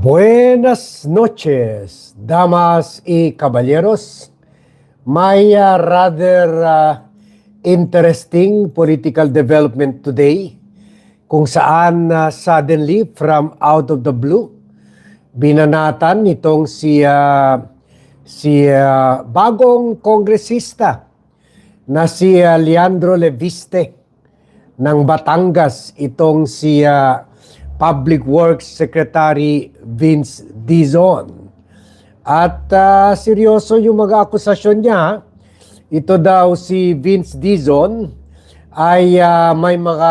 Buenas noches, damas y caballeros. May uh, rather uh, interesting political development today kung saan uh, suddenly from out of the blue binanatan nitong si uh, si uh, bagong kongresista na si uh, Leandro Leviste ng Batangas itong si uh, Public Works Secretary Vince Dizon. At ah, seryoso yung mga akusasyon niya. Ito daw si Vince Dizon ay ah, may mga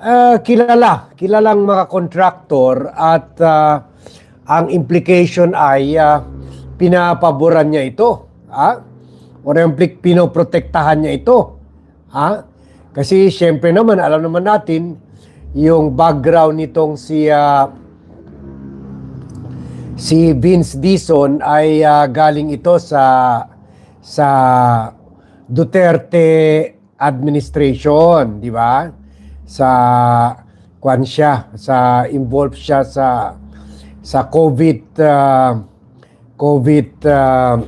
ah, kilala, kilalang mga contractor at ah, ang implication ay ah, pinapaboran niya ito. Ha? O implik pinoprotektahan niya ito. Ha? Kasi syempre naman, alam naman natin, yung background nitong si ah, si Vince Dizon ay ah, galing ito sa sa Duterte administration, di ba? Sa kwan siya, sa involved siya sa sa COVID ah, COVID ah,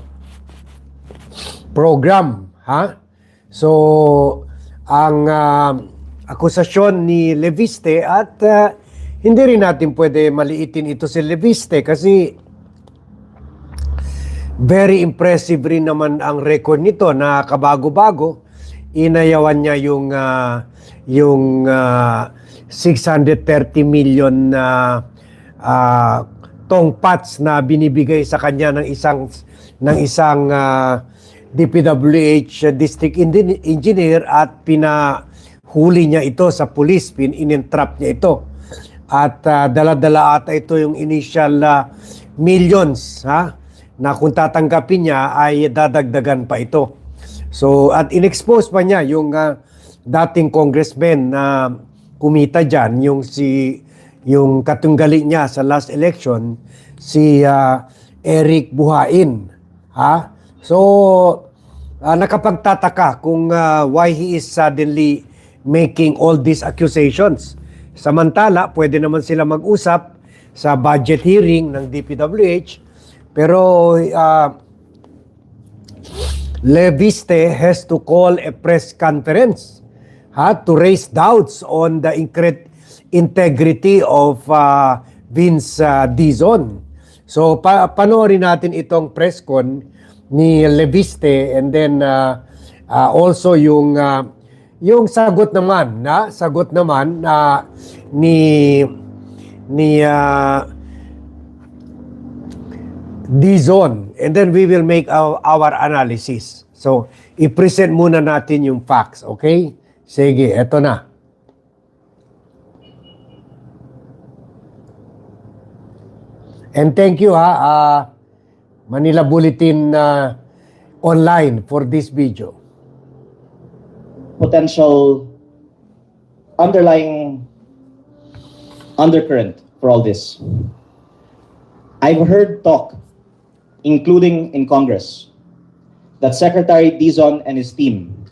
program, ha? So ang ah, akusasyon ni Leviste at ah, hindi rin natin pwede maliitin ito si Leviste kasi very impressive rin naman ang record nito na kabago-bago. Inayawan niya yung ah, yung ah, 630 million na ah, tongpats na binibigay sa kanya ng isang ng isang ah, DPWH district Engi- engineer at pinahuli niya ito sa pin inentrap niya ito. At ah, dala-dala ata ito yung initial ah, millions ha na kung tatanggapin niya ay dadagdagan pa ito. So at inexpose pa niya yung ah, dating congressman na kumita diyan yung si yung katunggali niya sa last election si ah, Eric Buhain ha so ah, nakapagtataka kung ah, why he is suddenly making all these accusations samantala pwede naman sila mag-usap sa budget hearing ng DPWH pero ah, Leviste has to call a press conference ha, to raise doubts on the integrity of uh, Vince uh, Dizon. So pa panoorin natin itong press con ni Leviste and then uh, uh, also yung uh, yung sagot naman na sagot naman na ni ni uh, D-zone and then we will make our, our analysis. So, i-present muna natin yung facts, okay? Sige, eto na. And thank you ha, ah, Manila Bulletin ah, online for this video. Potential underlying undercurrent for all this. I've heard talk, including in Congress, that Secretary Dizon and his team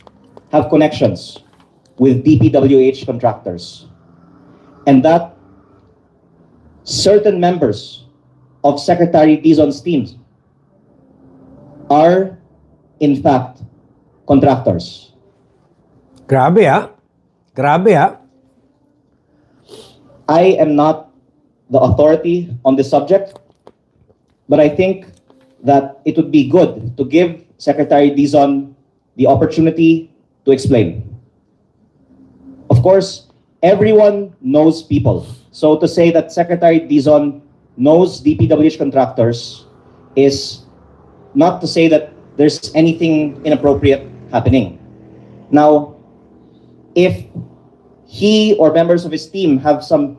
have connections with DPWH contractors, and that certain members of Secretary Dizon's teams are, in fact, contractors. Grabe ha? Grabe ha? I am not the authority on this subject, but I think that it would be good to give Secretary Dizon the opportunity to explain. Of course, everyone knows people. So to say that Secretary Dizon knows DPWH contractors is not to say that there's anything inappropriate happening. Now, if he or members of his team have some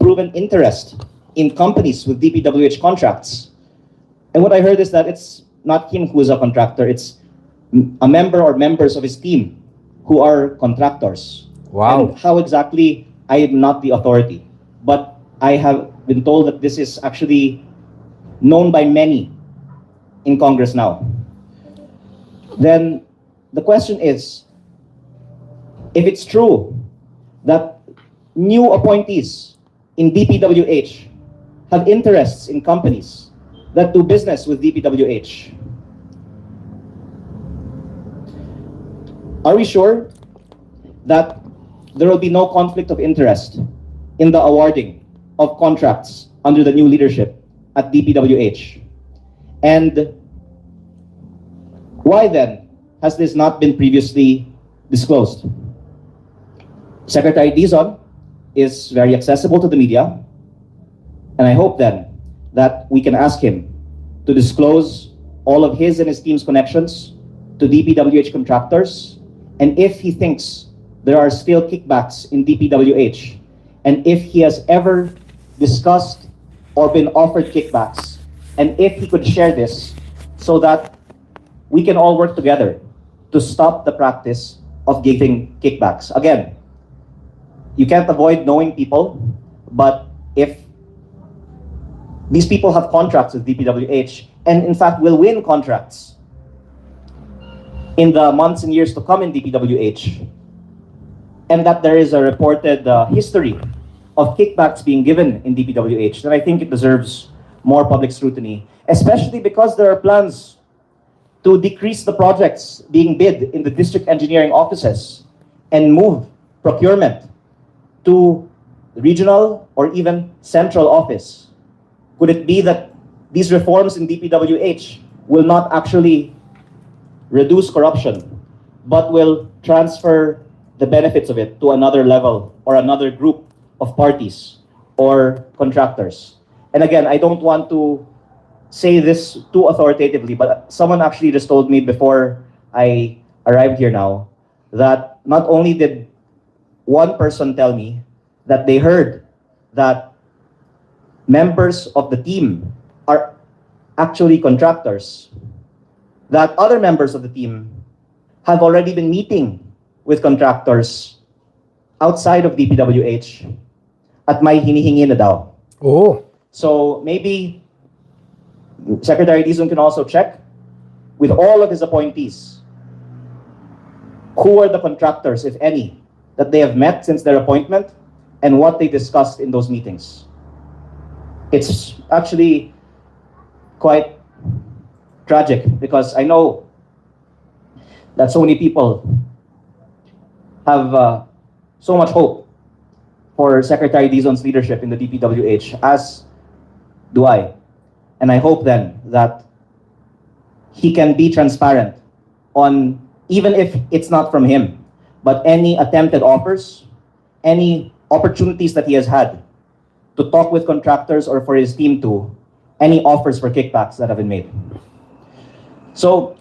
proven interest in companies with DPWH contracts. And what I heard is that it's not him who is a contractor, it's a member or members of his team who are contractors. Wow. And how exactly, I am not the authority. But I have been told that this is actually known by many in Congress now. Then the question is, if it's true that new appointees in DPWH have interests in companies that do business with DPWH? Are we sure that there will be no conflict of interest in the awarding of contracts under the new leadership at DPWH? And why then has this not been previously disclosed? Secretary Dizon is very accessible to the media, and I hope then that we can ask him to disclose all of his and his team's connections to DPWH contractors, and if he thinks there are still kickbacks in DPWH, and if he has ever discussed or been offered kickbacks, and if he could share this so that we can all work together to stop the practice of giving kickbacks. Again, you can't avoid knowing people, but if these people have contracts with DPWH and in fact will win contracts in the months and years to come in DPWH, and that there is a reported uh, history of kickbacks being given in DPWH, then I think it deserves more public scrutiny, especially because there are plans to decrease the projects being bid in the district engineering offices and move procurement to regional or even central office? Could it be that these reforms in DPWH will not actually reduce corruption, but will transfer the benefits of it to another level or another group of parties or contractors? And again, I don't want to say this too authoritatively, but someone actually just told me before I arrived here now that not only did one person tell me that they heard that members of the team are actually contractors, that other members of the team have already been meeting with contractors outside of DPWH at may hinihingi na daw. Oh, So maybe Secretary Dizon can also check with all of his appointees. Who are the contractors, if any, that they have met since their appointment and what they discussed in those meetings? It's actually quite tragic because I know that so many people have uh, so much hope for Secretary Dizon's leadership in the DPWH, as do I. And I hope then that he can be transparent on, even if it's not from him, but any attempted offers, any opportunities that he has had to talk with contractors or for his team to, any offers for kickbacks that have been made. So,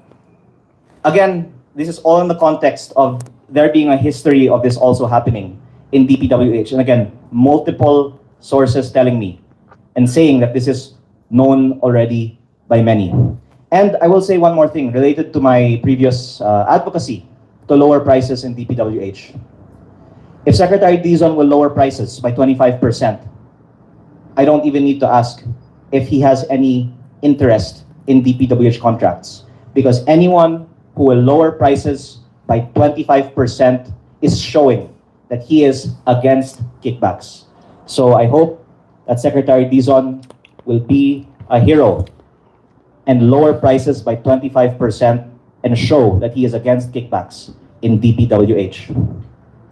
again, this is all in the context of there being a history of this also happening in DPWH. And again, multiple sources telling me and saying that this is known already by many. And I will say one more thing related to my previous uh, advocacy to lower prices in DPWH. If Secretary Dizon will lower prices by 25%, I don't even need to ask if he has any interest in DPWH contracts. Because anyone who will lower prices by 25% is showing that he is against kickbacks. So I hope that Secretary Dizon will be a hero and lower prices by 25% and show that he is against kickbacks in DPWH.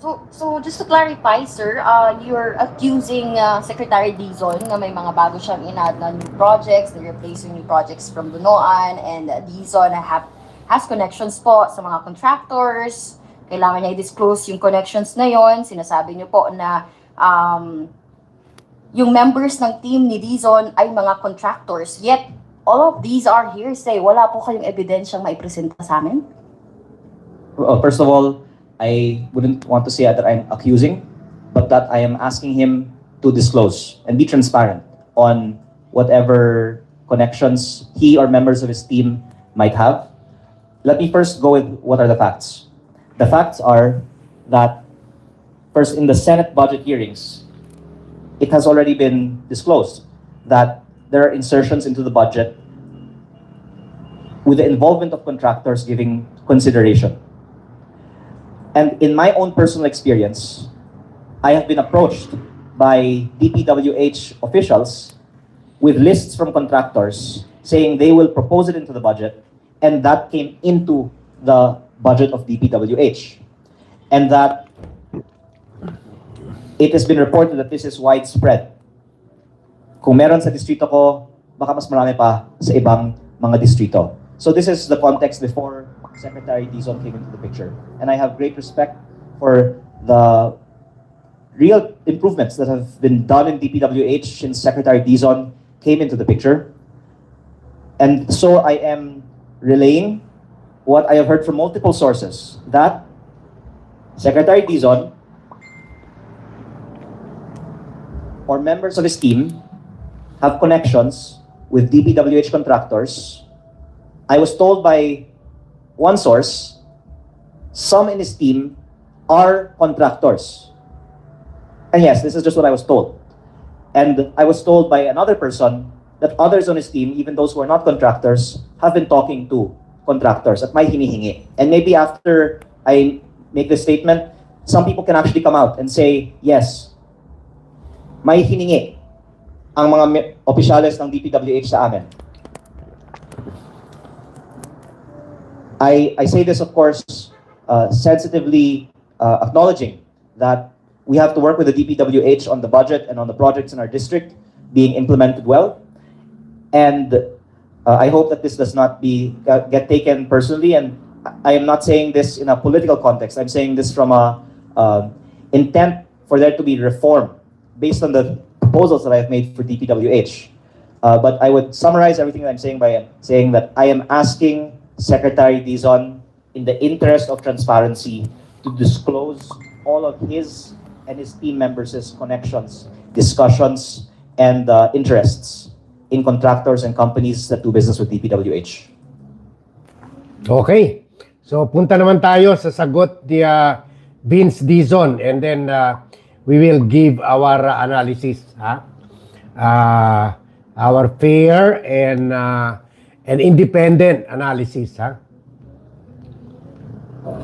So, so just to clarify, sir, uh, you're accusing uh, Secretary Dizon na may mga bago siyang inad na new projects, na replacing new projects from Bunoan, and uh, Dizon have, has connections po sa mga contractors. Kailangan niya i-disclose yung connections na yon. Sinasabi niyo po na um, yung members ng team ni Dizon ay mga contractors. Yet, all of these are hearsay. Wala po kayong ebidensyang maipresenta sa amin? Well, first of all, I wouldn't want to say that I'm accusing, but that I am asking him to disclose and be transparent on whatever connections he or members of his team might have. Let me first go with what are the facts. The facts are that, first, in the Senate budget hearings, it has already been disclosed that there are insertions into the budget with the involvement of contractors giving consideration. And in my own personal experience, I have been approached by DPWH officials with lists from contractors saying they will propose it into the budget, and that came into the budget of DPWH. And that it has been reported that this is widespread. Kung meron sa distrito ko, baka mas marami pa sa ibang mga distrito. So this is the context before Secretary Dizon came into the picture. And I have great respect for the real improvements that have been done in DPWH since Secretary Dizon came into the picture. And so I am relaying what I have heard from multiple sources that Secretary Dizon or members of his team have connections with DPWH contractors. I was told by one source, some in his team are contractors. And yes, this is just what I was told. And I was told by another person that others on his team, even those who are not contractors, have been talking to contractors at may hinihingi. And maybe after I make this statement, some people can actually come out and say, yes, may hiningi ang mga opisyales ng DPWH sa amin. I, I say this, of course, uh, sensitively uh, acknowledging that we have to work with the DPWH on the budget and on the projects in our district being implemented well. And uh, I hope that this does not be uh, get taken personally. And I am not saying this in a political context. I'm saying this from a uh, intent for there to be reform based on the proposals that I have made for DPWH. Uh, but I would summarize everything that I'm saying by saying that I am asking Secretary Dizon, in the interest of transparency, to disclose all of his and his team members' connections, discussions, and uh, interests in contractors and companies that do business with DPWH. Okay. So punta naman tayo sa sagot ni uh, Vince Dizon and then uh, we will give our analysis ha. Uh, our fair and uh, and independent analysis ha.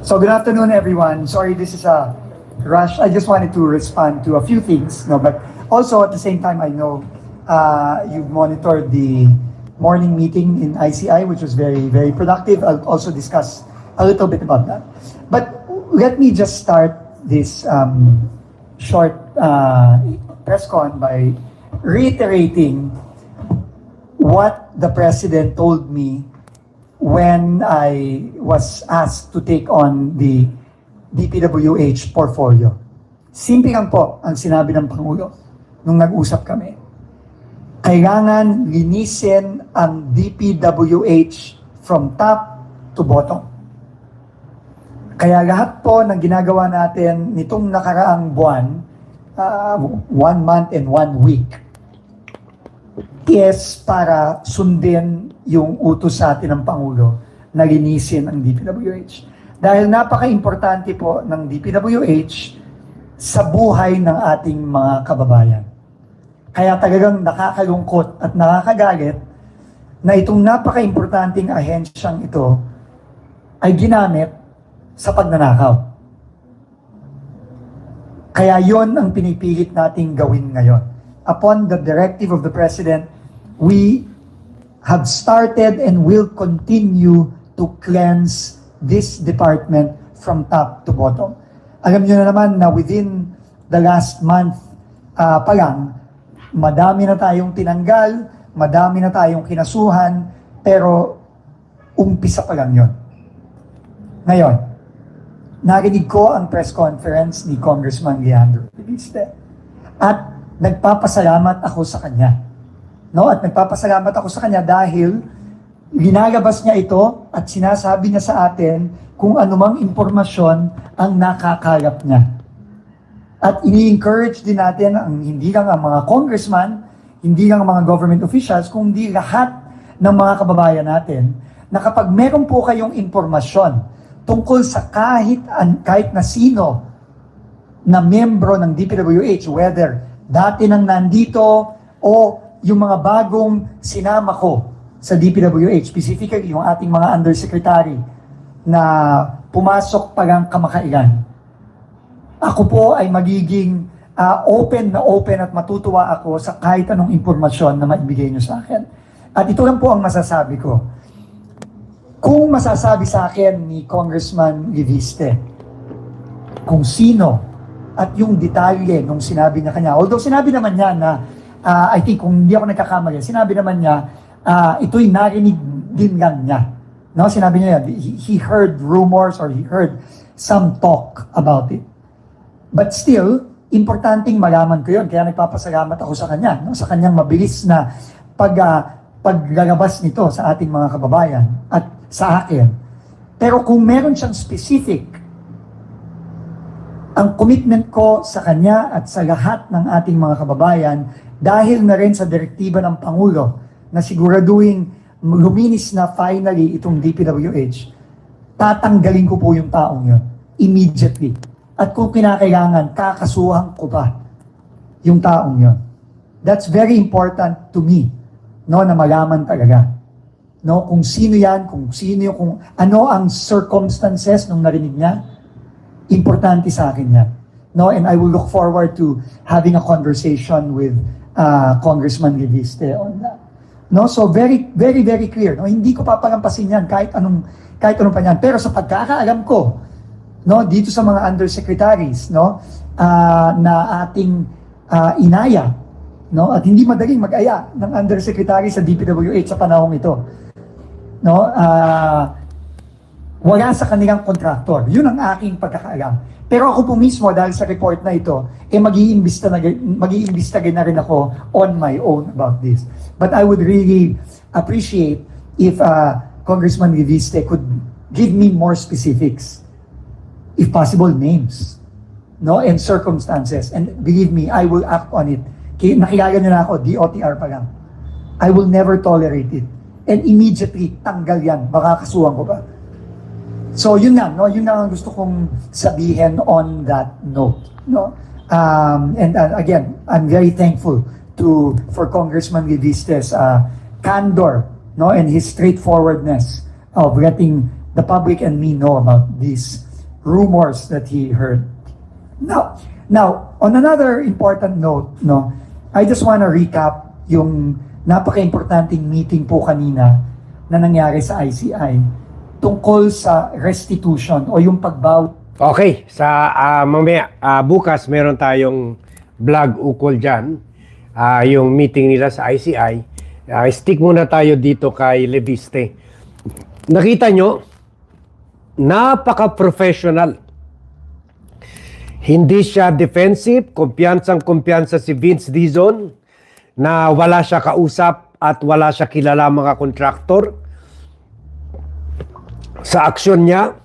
So good afternoon, everyone. Sorry, this is a rush. I just wanted to respond to a few things, no, but also at the same time, I know uh, you've monitored the morning meeting in ICI, which was very, very productive. I'll also discuss a little bit about that. But let me just start this um, short uh, press con by reiterating what the president told me when I was asked to take on the DPWH portfolio. Simple lang po ang sinabi ng Pangulo nung nag-usap kami. Kailangan linisin ang DPWH from top to bottom. Kaya lahat po ng ginagawa natin nitong nakaraang buwan, uh, one month and one week, is para sundin yung utos sa atin ng Pangulo na linisin ang DPWH. Dahil napaka-importante po ng DPWH sa buhay ng ating mga kababayan. Kaya talagang nakakalungkot at nakakagalit na itong napaka-importanting ahensyang ito ay ginamit sa pagnanakaw. Kaya yon ang pinipilit nating gawin ngayon. Upon the directive of the President, we have started and will continue to cleanse this department from top to bottom. Alam nyo na naman na within the last month uh, pa lang, madami na tayong tinanggal, madami na tayong kinasuhan, pero umpisa pa lang yon. Ngayon, narinig ko ang press conference ni Congressman Leandro Feliste at nagpapasalamat ako sa kanya. No? At nagpapasalamat ako sa kanya dahil linalabas niya ito at sinasabi niya sa atin kung anumang impormasyon ang nakakalap niya. At ini-encourage din natin ang hindi lang ang mga congressman, hindi lang ang mga government officials, kundi lahat ng mga kababayan natin na kapag meron po kayong impormasyon tungkol sa kahit, an, kahit na sino na membro ng DPWH, whether dati nang nandito o yung mga bagong sinama ko sa DPWH, specifically yung ating mga undersecretary na pumasok pa lang kamakailan. Ako po ay magiging ah, open na open at matutuwa ako sa kahit anong impormasyon na maibigay nyo sa akin. At ito lang po ang masasabi ko. Kung masasabi sa akin ni Congressman Riviste, kung sino at yung detalye nung sinabi na kanya. Although sinabi naman niya na, ah, I think kung hindi ako nagkakamali, sinabi naman niya, ah, ito'y narinig din lang niya. No, sinabi niya, he, he heard rumors or he heard some talk about it. But still, importanteng malaman ko yun. Kaya nagpapasalamat ako sa kanya. No? Sa kanyang mabilis na pag, ah, paglalabas nito sa ating mga kababayan at sa akin. Pero kung meron siyang specific, ang commitment ko sa kanya at sa lahat ng ating mga kababayan dahil na rin sa direktiba ng Pangulo na siguraduhin luminis na finally itong DPWH, tatanggalin ko po yung taong yun immediately. At kung kinakailangan, kakasuhan ko pa yung taong yun. That's very important to me, no, na malaman talaga. No, kung sino yan, kung sino yung, kung ano ang circumstances nung narinig niya, importante sa akin yan. No, and I will look forward to having a conversation with uh, Congressman Reviste on that. No, so very very very clear. No, hindi ko papalampasin yan kahit anong kahit anong pa. Pero sa pagkakaalam ko, no, dito sa mga undersecretaries, no, ah, na ating ah, inaya, no, at hindi madaling mag-aya ng undersecretary sa DPWH sa panahong ito. No, ah wala sa kanilang kontraktor. Yun ang aking pagkakaalam. Pero ako po mismo, dahil sa report na ito, eh mag-iimbista na, mag-iimbista na rin ako on my own about this. But I would really appreciate if uh, Congressman Riviste could give me more specifics. If possible, names. No? And circumstances. And believe me, I will act on it. Nakilala niyo na ako, DOTR pa lang. I will never tolerate it. And immediately, tanggal yan. Baka kasuhan ko pa. So yun lang, no? Yun lang ang gusto kong sabihin on that note, no? Um, and uh, again, I'm very thankful to for Congressman Liviste's uh, candor, no, and his straightforwardness of letting the public and me know about these rumors that he heard. Now, now on another important note, no, I just want to recap yung napaka-importanting meeting po kanina na nangyari sa ICI tungkol sa restitution o yung pagbaw Okay, sa ah, mamaya, ah, bukas meron tayong vlog ukol dyan. Ah, yung meeting nila sa ICI. Ah, stick muna tayo dito kay Leviste. Nakita nyo, napaka-professional. Hindi siya defensive, kumpiyansang kumpiyansa si Vince Dizon na wala siya kausap at wala siya kilala mga kontraktor. Sa aksyon niya,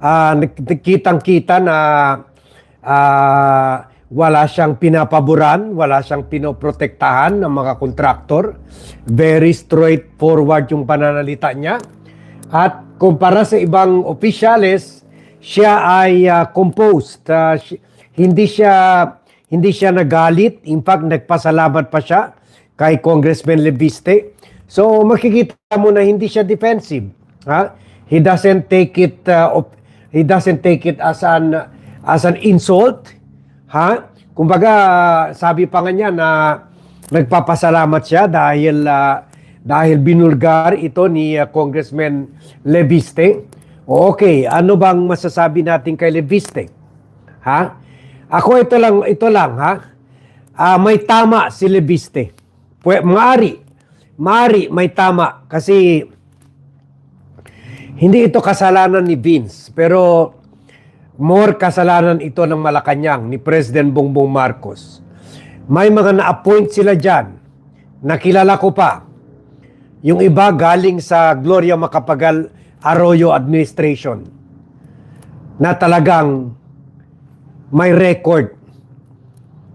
ah nakitang-kita na ah, wala siyang pinapaboran, wala siyang pinoprotektahan ng mga kontraktor. Very straightforward yung pananalita niya. At kumpara sa ibang opisyales, siya ay ah, composed. Si- hindi siya hindi siya nagalit. In fact, nagpasalamat pa siya kay Congressman Leviste. So makikita mo na hindi siya defensive. Ha? He doesn't take it uh, op- he doesn't take it as an as an insult. Ha? Kumbaga, sabi pa nga niya na nagpapasalamat siya dahil ah, dahil binulgar ito ni ah, Congressman Leviste. Okay, ano bang masasabi natin kay Leviste? Ha? Ako ito lang, ito lang ha. Ah, may tama si Leviste. Pwe, maari, maari may tama kasi hindi ito kasalanan ni Vince, pero more kasalanan ito ng Malacanang ni President Bongbong Marcos. May mga na-appoint sila dyan, nakilala ko pa. Yung iba galing sa Gloria Macapagal Arroyo Administration na talagang may record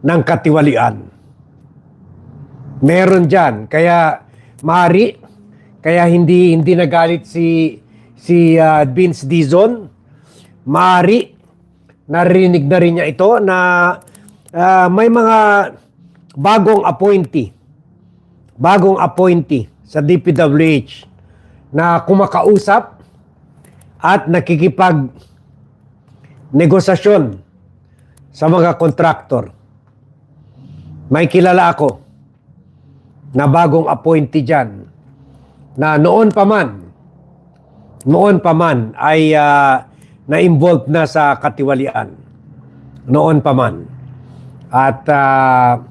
ng katiwalian. Meron dyan. Kaya, mari, kaya hindi hindi nagalit si si ah, Vince Dizon. Mari, narinig na rin niya ito na ah, may mga bagong appointee. Bagong appointee sa DPWH na kumakausap at nakikipag negosasyon sa mga kontraktor. may kilala ako na bagong appointee dyan na noon pa man, noon pa man ay ah, na-involved na sa katiwalian. Noon pa man. At ah,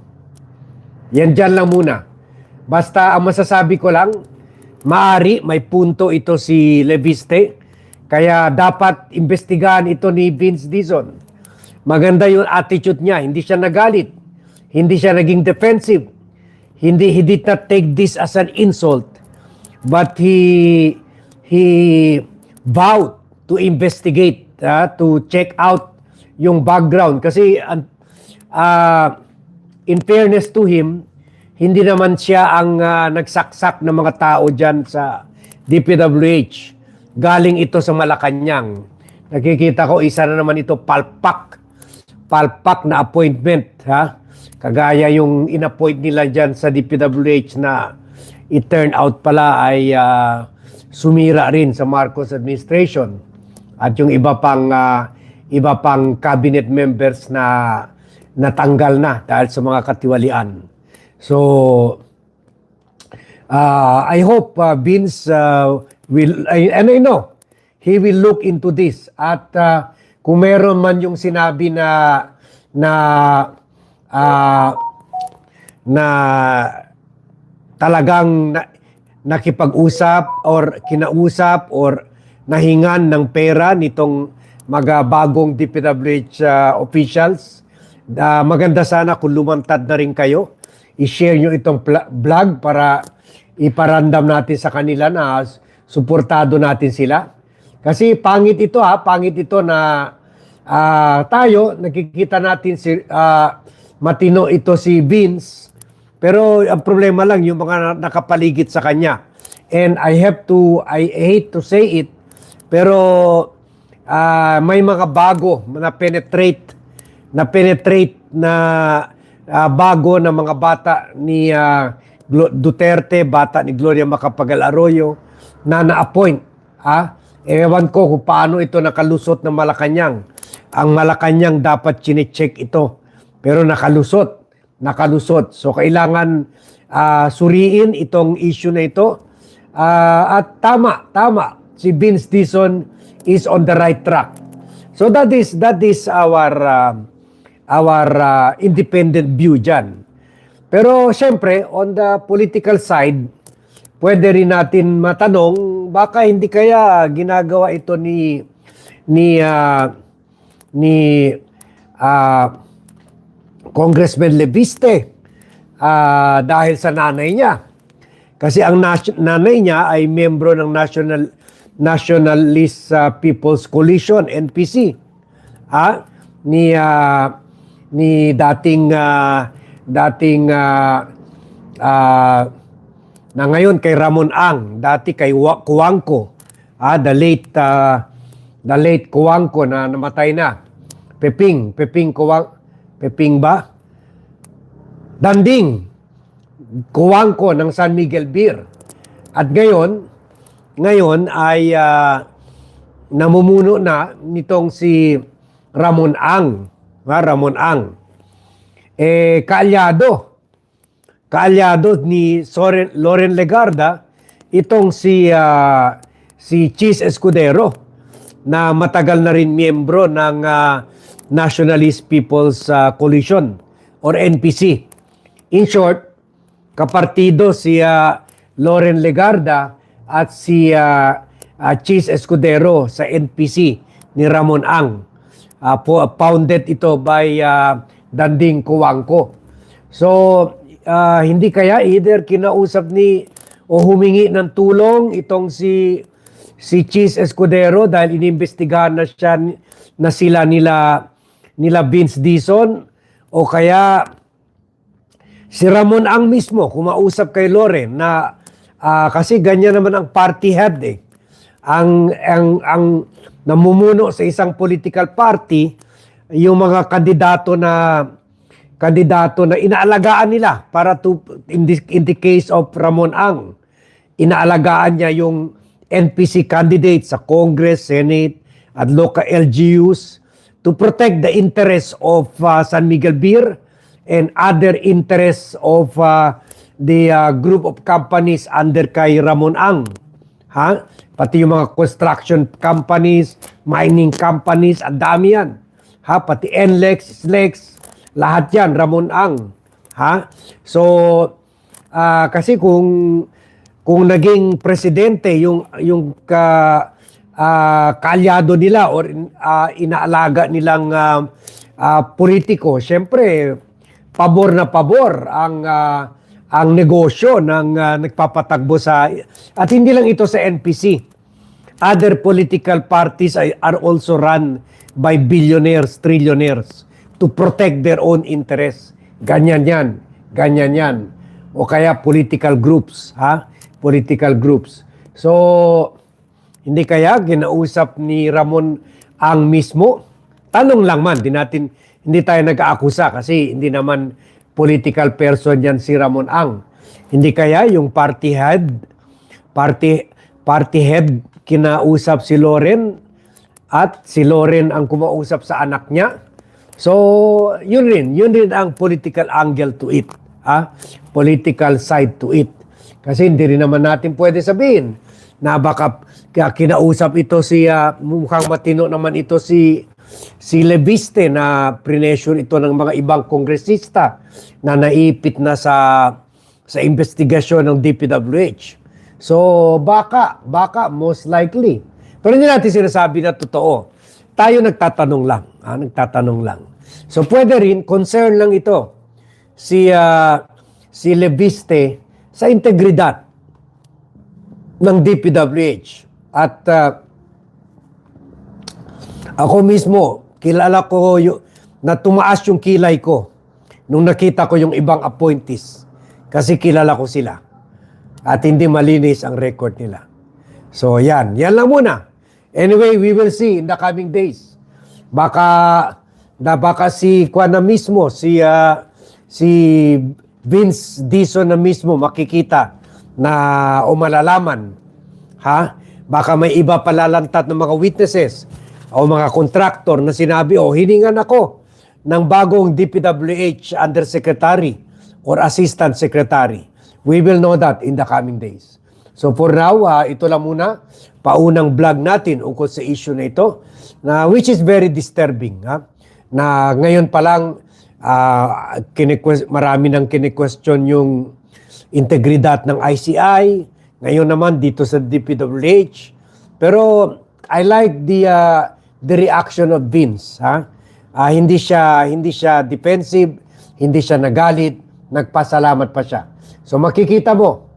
yan dyan lang muna. Basta ang masasabi ko lang, maari may punto ito si Leviste. Kaya dapat investigahan ito ni Vince Dizon. Maganda yung attitude niya. Hindi siya nagalit. Hindi siya naging defensive. Hindi, he did not take this as an insult. But he, he vowed to investigate, ah, to check out yung background. Kasi ah, in fairness to him, hindi naman siya ang ah, nagsaksak ng mga tao dyan sa DPWH. Galing ito sa Malacanang. Nakikita ko, isa na naman ito, palpak. Palpak na appointment. Ha? Kagaya yung inappoint nila dyan sa DPWH na it turned out pala ay ah, sumira rin sa Marcos administration. At yung iba pang ah, iba pang cabinet members na natanggal na dahil sa mga katiwalian. So uh, I hope uh, Vince uh, will I- and I know he will look into this at uh, kung meron man yung sinabi na na ah, na talagang na, nakipag-usap or kinausap or nahingan ng pera nitong mga bagong DPWH uh, officials. Ah, maganda sana kung lumantad na rin kayo. I-share nyo itong vlog para iparandam natin sa kanila na suportado natin sila. Kasi pangit ito ha, pangit ito na ah, tayo, nakikita natin si ah, matino ito si Vince, pero ang problema lang yung mga nakapaligid sa kanya. And I have to, I hate to say it, pero ah, may mga bago na penetrate, na penetrate na ah, bago ng mga bata ni ah, Glo- Duterte, bata ni Gloria Macapagal Arroyo, na na-appoint. Ha? Ewan ko kung paano ito nakalusot ng Malacanang. Ang Malacanang dapat chinecheck ito. Pero nakalusot. Nakalusot. So kailangan ah, suriin itong issue na ito. Ah, at tama, tama. Si Vince Dizon is on the right track. So that is that is our ah, our ah, independent view diyan. Pero siyempre, on the political side, pwede rin natin matanong, baka hindi kaya ginagawa ito ni ni ah, ni ah, Congressman Leviste ah, dahil sa nanay niya. Kasi ang nanay niya ay membro ng National Nationalist ah, People's Coalition NPC. Ah, ni ah, ni dating ah, dating ah, ah, na ngayon kay Ramon Ang, dati kay Wa- Kuwangko, ah, the late ah, the late Kuwangko na namatay na. Peping, Peping Kuwang, Peping ba? Danding, Kuwangko ng San Miguel Beer. At ngayon, ngayon ay ah, namumuno na nitong si Ramon Ang. Ha, Ramon Ang. Eh, kaalyado. Kaalyado ni Soren, Loren Legarda itong si ah, si Cheese Escudero na matagal na rin miyembro ng ah, Nationalist People's ah, Coalition or NPC. In short, kapartido si ah, Loren Legarda at si ah, ah, Cheese Escudero sa NPC ni Ramon Ang. Po, founded ito by ah, Danding Kuwangko. So, ah, hindi kaya either kinausap ni o humingi ng tulong itong si si Cheese Escudero dahil inimbestigahan na siya na sila nila nila Vince Dizon o kaya si Ramon ang mismo kumausap kay Loren na ah, kasi ganyan naman ang party head eh. Ang ang ang namumuno sa isang political party yung mga kandidato na kandidato na inaalagaan nila para to in this in the case of Ramon Ang inaalagaan niya yung NPC candidates sa Congress, Senate at local LGUs to protect the interests of uh, San Miguel Beer and other interests of uh, the uh, group of companies under kay Ramon Ang. Ha? Pati yung mga construction companies, mining companies, ang dami yan. Ha? Pati NLEX, SLEX, lahat yan, Ramon Ang. Ha? So, ah, kasi kung kung naging presidente yung yung ka ah, kaalyado nila or ah, inaalaga nilang ah, ah, politiko, syempre pabor na pabor ang ah, ang negosyo ng ah, nagpapatagbo sa at hindi lang ito sa NPC. Other political parties are also run by billionaires, trillionaires to protect their own interests. Ganyan yan. Ganyan yan. O kaya political groups, ha? Political groups. So, hindi kaya ginausap ni Ramon ang mismo? Tanong lang man, di natin, hindi tayo nag-aakusa kasi hindi naman political person yan si Ramon Ang. Hindi kaya yung party head, party, party head kinausap si Loren at si Loren ang kumausap sa anak niya. So, yun rin, yun rin ang political angle to it. Ha? Political side to it. Kasi hindi rin naman natin pwede sabihin na baka kinausap ito si ah, mukhang matino naman ito si si Leviste na pressure ito ng mga ibang kongresista na naipit na sa sa investigasyon ng DPWH. So baka baka most likely. Pero hindi natin sinasabi na totoo. Tayo nagtatanong lang, ah, nagtatanong lang. So pwede rin concern lang ito si ah, si Leviste sa integridad ng DPWH. At ah, ako mismo, kilala ko yung, na tumaas yung kilay ko nung nakita ko yung ibang appointees. Kasi kilala ko sila. At hindi malinis ang record nila. So yan, yan lang muna. Anyway, we will see in the coming days. Baka na baka si Kwan na mismo, si ah, si Vince Dizon na mismo makikita na o malalaman ha? Baka may iba palalantat ng mga witnesses o mga contractor na sinabi, oh, hiningan ako ng bagong DPWH Undersecretary or Assistant Secretary. We will know that in the coming days. So for now, ah, ito lang muna, paunang vlog natin ukol sa issue na ito, na, which is very disturbing. Ha? Na ngayon pa lang, ah, kiniques- marami nang kine-question yung integridad ng ICI, ngayon naman dito sa DPWH. Pero I like the uh, the reaction of Vince, ha? Ah, hindi siya hindi siya defensive, hindi siya nagalit, nagpasalamat pa siya. So makikita mo,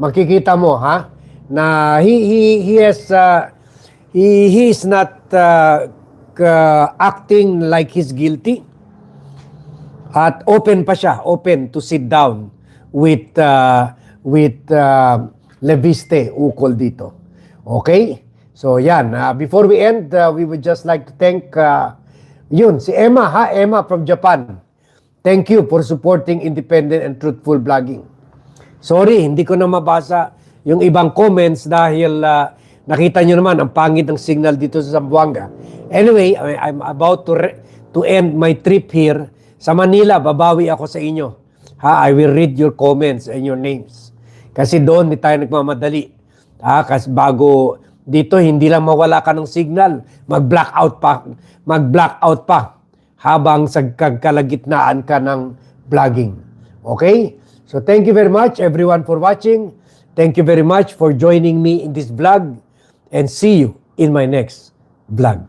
makikita mo ha na he he he has uh, he, he is not uh, ka- acting like he's guilty. At open pa siya, open to sit down with uh, with uh, Leviste ukol dito. Okay? So yan, uh, before we end, uh, we would just like to thank uh, yun, si Emma ha, Emma from Japan. Thank you for supporting independent and truthful blogging. Sorry, hindi ko na mabasa yung ibang comments dahil uh, nakita nyo naman ang pangit ng signal dito sa Zamboanga. Anyway, I'm about to to end my trip here sa Manila. Babawi ako sa inyo. Ha, I will read your comments and your names. Kasi doon di tayo nagmamadali. Ha, kasi bago dito hindi lang mawala ka ng signal, mag-blackout pa, mag-blackout pa habang sa kalagitnaan ka ng vlogging. Okay? So thank you very much everyone for watching. Thank you very much for joining me in this vlog and see you in my next vlog.